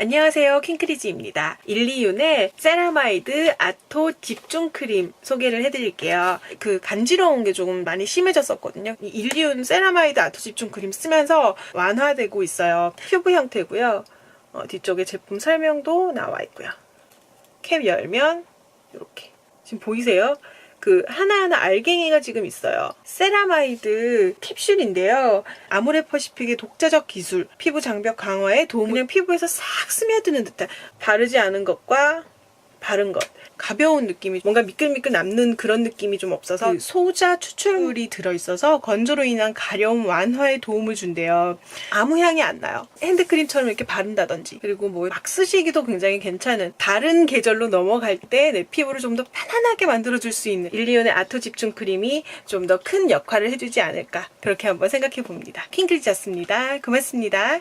안녕하세요. 킹크리지입니다. 일리윤의 세라마이드 아토 집중 크림 소개를 해드릴게요. 그 간지러운 게 조금 많이 심해졌었거든요. 이 일리윤 세라마이드 아토 집중 크림 쓰면서 완화되고 있어요. 큐브 형태고요. 어, 뒤쪽에 제품 설명도 나와 있고요. 캡 열면 이렇게 지금 보이세요? 그 하나하나 알갱이가 지금 있어요. 세라마이드 캡슐인데요. 아모레퍼시픽의 독자적 기술, 피부 장벽 강화에 도움, 그냥 피부에서 싹 스며드는 듯한 바르지 않은 것과 바른 것. 가벼운 느낌이 뭔가 미끌미끌 남는 그런 느낌이 좀 없어서 그 소자 추출물이 들어있어서 건조로 인한 가려움 완화에 도움을 준대요. 아무 향이 안 나요. 핸드크림처럼 이렇게 바른다든지 그리고 뭐 막 쓰시기도 굉장히 괜찮은 다른 계절로 넘어갈 때 내 피부를 좀 더 편안하게 만들어줄 수 있는 일리온의 아토 집중 크림이 좀 더 큰 역할을 해주지 않을까 그렇게 한번 생각해 봅니다. 킹크리지였습니다. 고맙습니다.